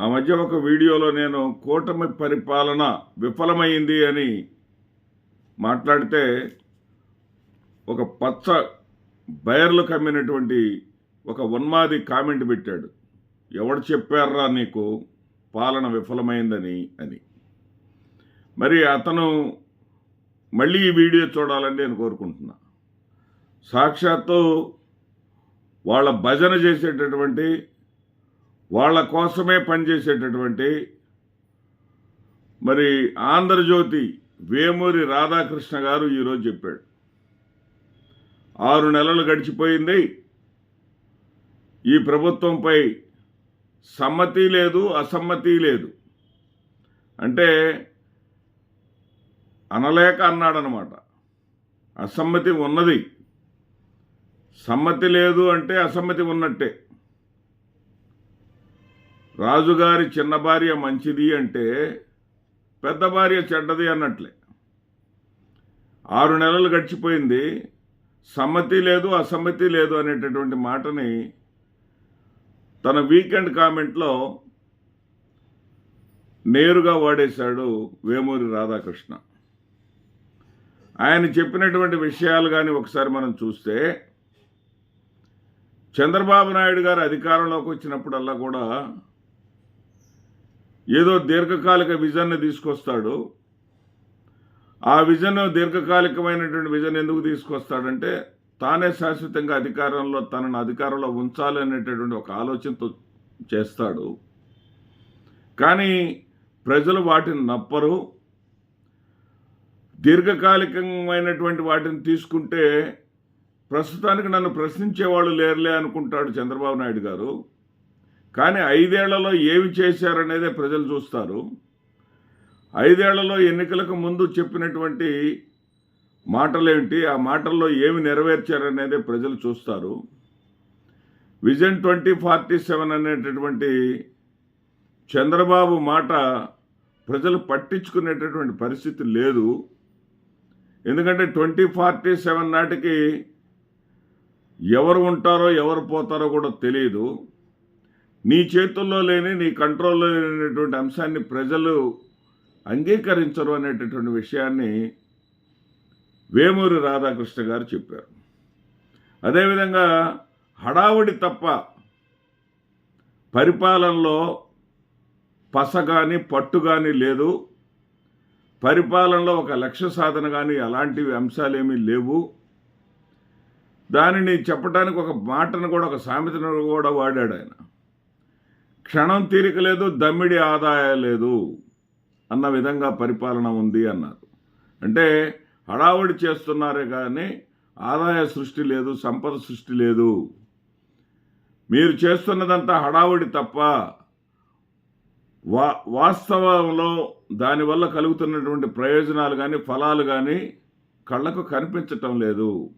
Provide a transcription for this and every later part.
ఆ మధ్య ఒక వీడియోలో నేను కూటమి పరిపాలన విఫలమైంది అని మాట్లాడితే ఒక పచ్చ బయర్లు కమ్మినటువంటి ఒక ఉన్మాది కామెంట్ పెట్టాడు. ఎవడు చెప్పారా నీకు? పాలన విఫలమైందని అని. మరి అతను మళ్ళీ ఈ వీడియో చూడాలని నేను కోరుకుంటున్నా. సాక్షాత్తు వాళ్ళ భజన చేసేటటువంటి వాళ్ళ కోసమే పనిచేసేటటువంటి మరి ఆంధ్రజ్యోతి వేమూరి రాధాకృష్ణ గారు ఈరోజు చెప్పాడు. ఆరు నెలలు గడిచిపోయింది. ఈ ప్రభుత్వంపై సమ్మతి లేదు అసమ్మతి లేదు. అంటే అనలేక అన్నాడనమాట. అసమ్మతి ఉన్నది. సమ్మతి లేదు అంటే అసమ్మతి ఉన్నట్టే. రాజుగారి చిన్న భార్య మంచిది అంటే పెద్ద భార్య చెడ్డది అన్నట్లే. ఆరు నెలలు గడిచిపోయింది. సమ్మతి లేదు అసమ్మతి లేదు అనేటటువంటి మాటని తన వీకెండ్ కామెంట్లో నేరుగా వాడేశాడు వేమూరి రాధాకృష్ణ. ఆయన చెప్పినటువంటి విషయాలు కానీ ఒకసారి మనం చూస్తే చంద్రబాబు నాయుడు గారు అధికారంలోకి వచ్చినప్పుడల్లా కూడా ఏదో దీర్ఘకాలిక విజన్ని తీసుకొస్తాడు. ఆ విజన్ దీర్ఘకాలికమైనటువంటి విజన్ ఎందుకు తీసుకొస్తాడంటే తానే శాశ్వతంగా అధికారంలో తనను అధికారంలో ఉంచాలి అనేటటువంటి ఒక ఆలోచనతో చేస్తాడు. కానీ ప్రజలు వాటిని నప్పరు. దీర్ఘకాలికమైనటువంటి వాటిని తీసుకుంటే ప్రస్తుతానికి నన్ను ప్రశ్నించేవాళ్ళు లేరులే అనుకుంటాడు చంద్రబాబు నాయుడు గారు. కానీ ఐదేళ్ళలో ఏమి చేశారనేదే ప్రజలు చూస్తారు. ఐదేళ్ళలో ఎన్నికలకు ముందు చెప్పినటువంటి మాటలేంటి? ఆ మాటల్లో ఏమి నెరవేర్చారనేదే ప్రజలు చూస్తారు. విజన్ ట్వంటీ ఫార్టీ సెవెన్ అనేటటువంటి చంద్రబాబు మాట ప్రజలు పట్టించుకునేటటువంటి పరిస్థితి లేదు. ఎందుకంటే ట్వంటీ ఫార్టీ సెవెన్ నాటికి ఎవరు ఉంటారో ఎవరు పోతారో కూడా తెలియదు నీ చేతుల్లో లేని నీ కంట్రోల్లో లేనటువంటి అంశాన్ని ప్రజలు అంగీకరించరు అనేటటువంటి విషయాన్ని వేమూరి రాధాకృష్ణ గారు చెప్పారు. అదేవిధంగా హడావుడి తప్ప పరిపాలనలో పస కానీ పట్టు కానీ లేదు. పరిపాలనలో ఒక లక్ష్య సాధన కానీ అలాంటివి అంశాలేమీ లేవు. దానిని చెప్పడానికి ఒక మాటను కూడా ఒక సామెతను కూడా వాడాడు ఆయన. క్షణం తీరిక లేదు దమ్మిడి ఆదాయం లేదు అన్న విధంగా పరిపాలన ఉంది అన్నారు. అంటే హడావుడి చేస్తున్నారే కానీ ఆదాయ సృష్టి లేదు సంపద సృష్టి లేదు. మీరు చేస్తున్నదంతా హడావుడి తప్ప వా వాస్తవంలో దానివల్ల కలుగుతున్నటువంటి ప్రయోజనాలు కానీ ఫలాలు కానీ కళ్ళకు కనిపించటం లేదు.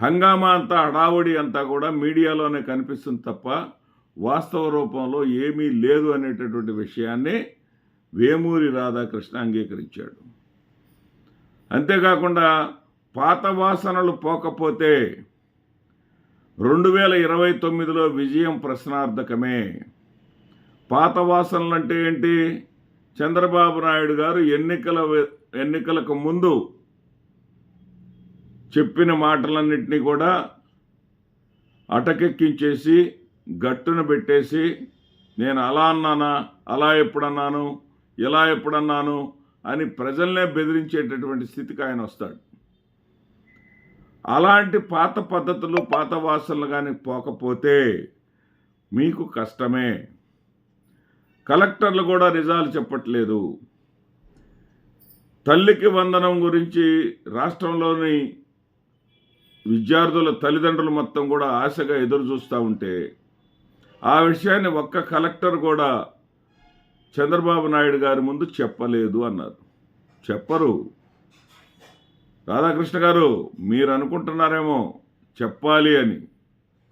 హంగామా అంతా హడావుడి అంతా కూడా మీడియాలోనే కనిపిస్తుంది తప్ప వాస్తవ రూపంలో ఏమీ లేదు అనేటటువంటి విషయాన్ని వేమూరి రాధాకృష్ణ అంగీకరించాడు. అంతేకాకుండా పాత వాసనలు పోకపోతే రెండు వేల ఇరవై తొమ్మిదిలో విజయం ప్రశ్నార్థకమే. పాత వాసనలు అంటే ఏంటి? చంద్రబాబు నాయుడు గారు ఎన్నికల ఎన్నికలకు ముందు చెప్పిన మాటలన్నింటినీ కూడా అటకెక్కించేసి గట్టున పెట్టేసి నేను అలా అన్నానా అలా ఎప్పుడన్నాను ఇలా ఎప్పుడన్నాను అని ప్రజల్నే బెదిరించేటటువంటి స్థితికి ఆయన వస్తాడు. అలాంటి పాత పద్ధతులు పాత వాసనలు కానీ పోకపోతే మీకు కష్టమే. కలెక్టర్లు కూడా నిజాలు చెప్పట్లేదు. తల్లికి వందనం గురించి రాష్ట్రంలోని విద్యార్థుల తల్లిదండ్రులు మొత్తం కూడా ఆశగా ఎదురు చూస్తూ ఉంటే ఆ విషయాన్ని ఒక్క కలెక్టర్ కూడా చంద్రబాబు నాయుడు గారి ముందు చెప్పలేదు అన్నారు. చెప్పరు. రాధాకృష్ణ గారు మీరు అనుకుంటున్నారేమో చెప్పాలి అని.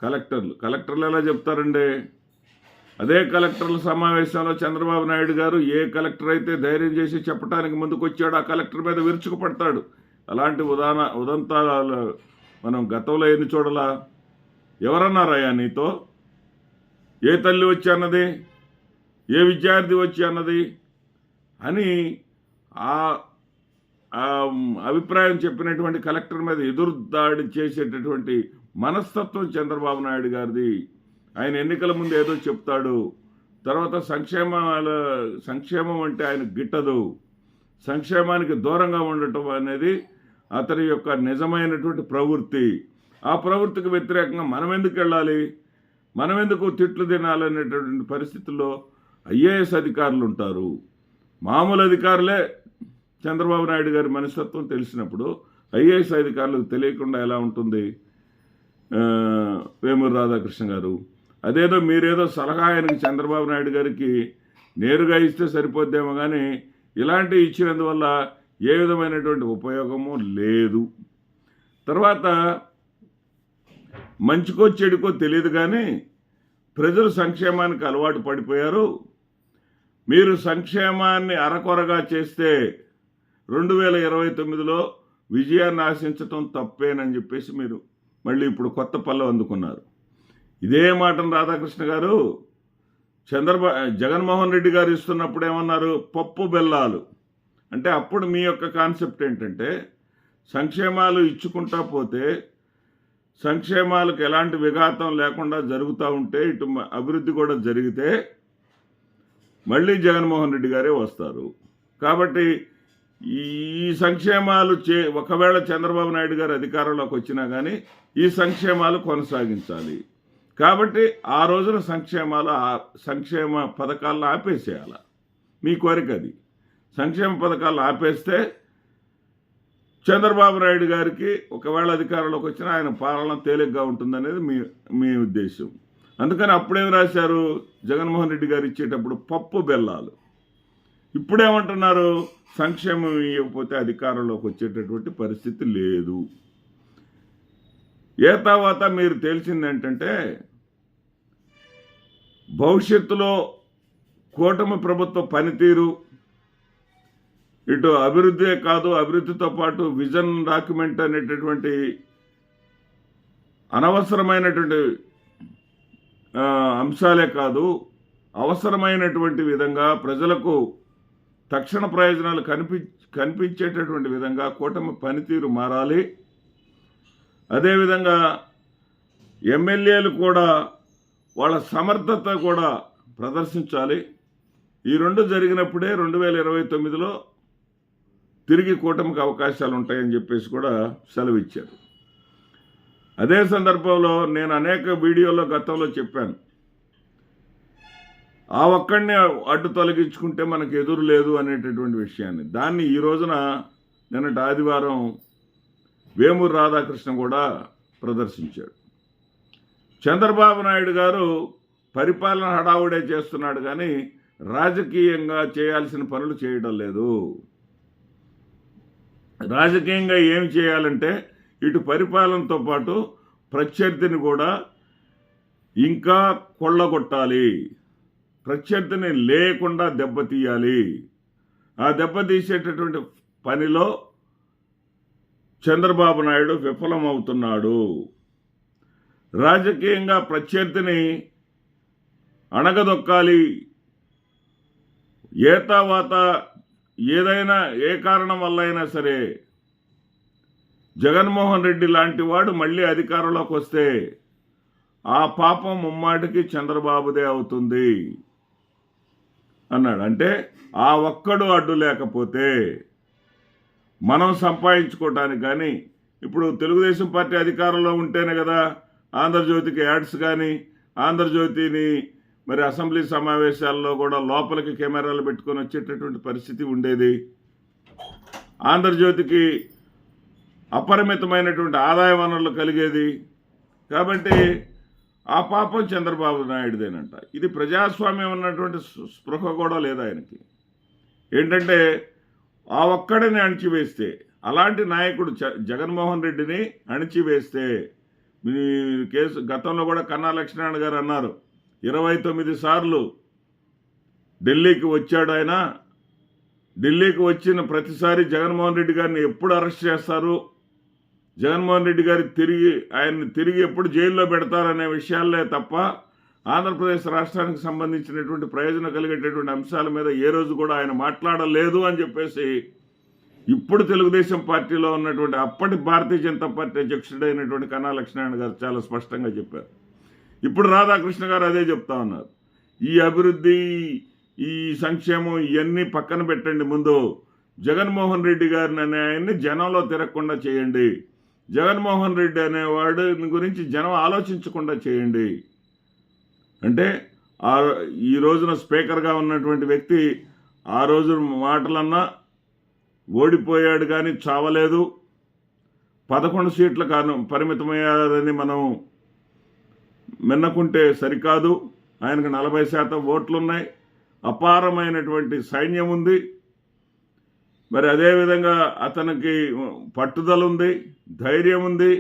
కలెక్టర్లు కలెక్టర్లు ఎలా చెప్తారండి? అదే కలెక్టర్ల సమావేశంలో చంద్రబాబు నాయుడు గారు ఏ కలెక్టర్ అయితే ధైర్యం చేసి చెప్పడానికి ముందుకు వచ్చాడో ఆ కలెక్టర్ మీద విరుచుకుపడతాడు. అలాంటి ఉదాహరణ ఉదంతాలు మనం గతంలో ఎన్ని చూడలా? ఎవరన్నారయ్యా నీతో? ఏ తల్లి వచ్చి అన్నది? ఏ విద్యార్థి వచ్చి అన్నది? అని ఆ అభిప్రాయం చెప్పినటువంటి కలెక్టర్ మీద ఎదురుదాడి చేసేటటువంటి మనస్తత్వం చంద్రబాబు నాయుడు గారిది. ఆయన ఎన్నికల ముందు ఏదో చెప్తాడు. తర్వాత సంక్షేమాల సంక్షేమం అంటే ఆయన గిట్టదు. సంక్షేమానికి దూరంగా ఉండటం అనేది అతని యొక్క నిజమైనటువంటి ప్రవృత్తి. ఆ ప్రవృత్తికి వ్యతిరేకంగా మనం ఎందుకు వెళ్ళాలి? మనం ఎందుకు తిట్లు తినాలనేటటువంటి పరిస్థితుల్లో ఐఏఎస్ అధికారులు ఉంటారు మామూలు అధికారులే చంద్రబాబు నాయుడు గారి మనస్తత్వం తెలిసినప్పుడు ఐఏఎస్ అధికారులకు తెలియకుండా ఎలా ఉంటుంది? వేమూరు రాధాకృష్ణ గారు అదేదో మీరేదో సలహా ఆయనకి చంద్రబాబు నాయుడు గారికి నేరుగా ఇస్తే సరిపోద్దేమో కానీ ఇలాంటివి ఇచ్చినందువల్ల ఏ విధమైనటువంటి ఉపయోగము లేదు. తర్వాత మంచికో చెడుకో తెలియదు కానీ ప్రజలు సంక్షేమానికి అలవాటు పడిపోయారు. మీరు సంక్షేమాన్ని అరకొరగా చేస్తే రెండు వేల ఇరవై తొమ్మిదిలో విజయాన్ని ఆశించటం తప్పేనని చెప్పేసి మీరు మళ్ళీ ఇప్పుడు కొత్త పల్లె అందుకున్నారు. ఇదే మాటను రాధాకృష్ణ గారు చంద్రబాబు జగన్మోహన్ రెడ్డి గారు ఇస్తున్నప్పుడు ఏమన్నారు? పప్పు బెల్లాలు. అంటే అప్పుడు మీ యొక్క కాన్సెప్ట్ ఏంటంటే సంక్షేమాలు ఇచ్చుకుంటా పోతే సంక్షేమాలకు ఎలాంటి విఘాతం లేకుండా జరుగుతూ ఉంటే ఇటు అభివృద్ధి కూడా జరిగితే మళ్ళీ జగన్మోహన్ రెడ్డి గారే వస్తారు. కాబట్టి ఈ సంక్షేమాలు చే ఒకవేళ చంద్రబాబు నాయుడు గారు అధికారంలోకి వచ్చినా కానీ ఈ సంక్షేమాలు కొనసాగించాలి. కాబట్టి ఆ రోజున సంక్షేమాలు ఆ- సంక్షేమ పథకాలను ఆపేసేయాలి. మీ కోరిక అది. సంక్షేమ పథకాలు ఆపేస్తే చంద్రబాబు నాయుడు గారికి ఒకవేళ అధికారంలోకి వచ్చినా ఆయన పాలన తేలిగ్గా ఉంటుందనేది మీ మీ ఉద్దేశం. అందుకని అప్పుడేం రాశారు? జగన్మోహన్ రెడ్డి గారు ఇచ్చేటప్పుడు పప్పు బెల్లాలు. ఇప్పుడేమంటున్నారు? సంక్షేమం ఇవ్వకపోతే అధికారంలోకి వచ్చేటటువంటి పరిస్థితి లేదు. ఏ తర్వాత మీరు తేల్చింది ఏంటంటే భవిష్యత్తులో కూటమి ప్రభుత్వ పనితీరు ఇటు అభివృద్ధే కాదు అభివృద్ధితో పాటు విజన్ డాక్యుమెంట్ అనేటటువంటి అనవసరమైనటువంటి అంశాలే కాదు అవసరమైనటువంటి విధంగా ప్రజలకు తక్షణ ప్రయోజనాలు కనిపి కనిపించేటటువంటి విధంగా కూటమి పనితీరు మారాలి. అదేవిధంగా ఎమ్మెల్యేలు కూడా వాళ్ళ సమర్థత కూడా ప్రదర్శించాలి. ఈ రెండు జరిగినప్పుడే రెండు వేల ఇరవై తొమ్మిదిలో తిరిగి కూటమికి అవకాశాలు ఉంటాయని చెప్పేసి కూడా సెలవిచ్చారు. అదే సందర్భంలో నేను అనేక వీడియోలో గతంలో చెప్పాను. ఆ ఒక్కడిని అడ్డు తొలగించుకుంటే మనకు ఎదురు లేదు అనేటటువంటి విషయాన్ని. దాన్ని ఈ రోజున నిన్నటి ఆదివారం వేమూరు రాధాకృష్ణ కూడా ప్రదర్శించాడు. చంద్రబాబు నాయుడు గారు పరిపాలన హడావుడే చేస్తున్నాడు కానీ రాజకీయంగా చేయాల్సిన పనులు చేయడం లేదు. రాజకీయంగా ఏం చేయాలంటే ఇటు పరిపాలనతో పాటు ప్రత్యర్థిని కూడా ఇంకా కొల్లగొట్టాలి. ప్రత్యర్థిని లేకుండా దెబ్బతీయాలి ఆ దెబ్బతీసేటటువంటి పనిలో చంద్రబాబు నాయుడు విఫలమవుతున్నాడు. రాజకీయంగా ప్రత్యర్థిని అణగదొక్కాలి. ఏతావాత ఏదైనా ఏ కారణం వల్ల అయినా సరే జగన్మోహన్ రెడ్డి లాంటి వాడు మళ్ళీ అధికారంలోకి వస్తే ఆ పాపం ముమ్మాటికి చంద్రబాబుదే అవుతుంది అన్నాడు. అంటే ఆ ఒక్కడు అడ్డు లేకపోతే మనం సంపాదించుకోవటానికి కానీ ఇప్పుడు తెలుగుదేశం పార్టీ అధికారంలో ఉంటేనే కదా ఆంధ్రజ్యోతికి యాడ్స్ కానీ ఆంధ్రజ్యోతిని మరి అసెంబ్లీ సమావేశాల్లో కూడా లోపలికి కెమెరాలు పెట్టుకొని వచ్చేటటువంటి పరిస్థితి ఉండేది. ఆంధ్రజ్యోతికి అపరిమితమైనటువంటి ఆదాయ వనరులు కలిగేది. కాబట్టి ఆ పాపం చంద్రబాబు నాయుడుదేనంట. ఇది ప్రజాస్వామ్యం ఉన్నటువంటి స్పృహ కూడా లేదు ఆయనకి. ఏంటంటే ఆ ఒక్కడిని అణిచివేస్తే అలాంటి నాయకుడు జగన్మోహన్ రెడ్డిని అణిచివేస్తే మీ కేసు గతంలో కూడా కన్నా లక్ష్మీనారాయణ గారు అన్నారు. ఇరవై తొమ్మిది సార్లు ఢిల్లీకి వచ్చాడు ఆయన. ఢిల్లీకి వచ్చిన ప్రతిసారి జగన్మోహన్ రెడ్డి గారిని ఎప్పుడు అరెస్ట్ చేస్తారు? జగన్మోహన్ రెడ్డి గారి తిరిగి ఆయన్ని తిరిగి ఎప్పుడు జైల్లో పెడతారనే విషయాలే తప్ప ఆంధ్రప్రదేశ్ రాష్ట్రానికి సంబంధించినటువంటి ప్రయోజనం కలిగేటటువంటి అంశాల మీద ఏ రోజు కూడా ఆయన మాట్లాడలేదు అని చెప్పేసి ఇప్పుడు తెలుగుదేశం పార్టీలో ఉన్నటువంటి అప్పటి భారతీయ జనతా పార్టీ అధ్యక్షుడైనటువంటి కన్నా లక్ష్మీనారాయణ గారు చాలా స్పష్టంగా చెప్పారు. ఇప్పుడు రాధాకృష్ణ గారు అదే చెప్తా ఉన్నారు. ఈ అభివృద్ధి ఈ సంక్షేమం ఇవన్నీ పక్కన పెట్టండి ముందు. జగన్మోహన్ రెడ్డి గారిని అనే ఆయన్ని జనంలో తిరగకుండా చేయండి. జగన్మోహన్ రెడ్డి అనేవాడు గురించి జనం ఆలోచించకుండా చేయండి. అంటే ఆ ఈ రోజున స్పీకర్గా ఉన్నటువంటి వ్యక్తి ఆ రోజు మాటలన్నా ఓడిపోయాడు కానీ చావలేదు. పదకొండు సీట్ల కారణం పరిమితమయ్యారని మనం మిన్నకుంటే సరికాదు. ఆయనకు నలభై శాతం ఓట్లున్నాయి. అపారమైనటువంటి సైన్యం ఉంది. మరి అదేవిధంగా అతనికి పట్టుదల ఉంది ధైర్యం ఉంది.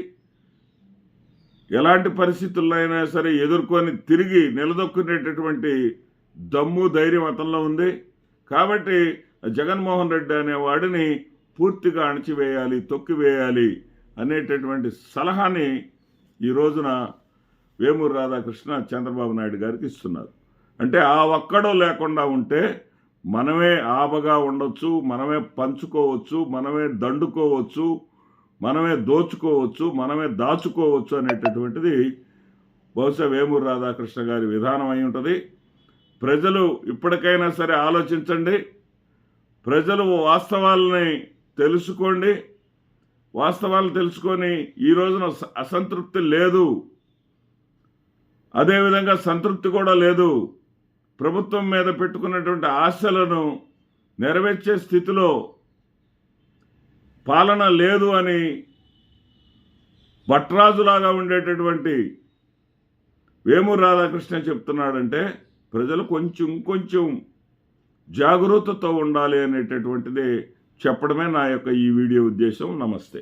ఎలాంటి పరిస్థితుల్లో అయినా సరే ఎదుర్కొని తిరిగి నిలదొక్కునేటటువంటి దమ్ము ధైర్యం అతనిలో ఉంది. కాబట్టి జగన్మోహన్ రెడ్డి అనే వాడిని పూర్తిగా అణచివేయాలి తొక్కివేయాలి అనేటటువంటి సలహాని ఈ రోజున వేమూరు రాధాకృష్ణ చంద్రబాబు నాయుడు గారికి ఇస్తున్నారు. అంటే ఆ ఒక్కడో లేకుండా ఉంటే మనమే ఆబగా ఉండొచ్చు మనమే పంచుకోవచ్చు మనమే దండుకోవచ్చు మనమే దోచుకోవచ్చు మనమే దాచుకోవచ్చు అనేటటువంటిది బహుశా వేమూరు రాధాకృష్ణ గారి విధానం అయి ఉంటుంది. ప్రజలు ఇప్పటికైనా సరే ఆలోచించండి. ప్రజలు వాస్తవాలని తెలుసుకోండి. వాస్తవాలు తెలుసుకొని ఈ రోజున స- అసంతృప్తి లేదు. అదేవిధంగా సంతృప్తి కూడా లేదు. ప్రభుత్వం మీద పెట్టుకున్నటువంటి ఆశలను నెరవేర్చే స్థితిలో పాలన లేదు అని భట్రాజులాగా ఉండేటటువంటి వేమూరు రాధాకృష్ణ చెప్తున్నాడంటే ప్రజలు కొంచెం కొంచెం జాగరూకతతో ఉండాలి అనేటటువంటిది చెప్పడమే నా యొక్క ఈ వీడియో ఉద్దేశం. నమస్తే.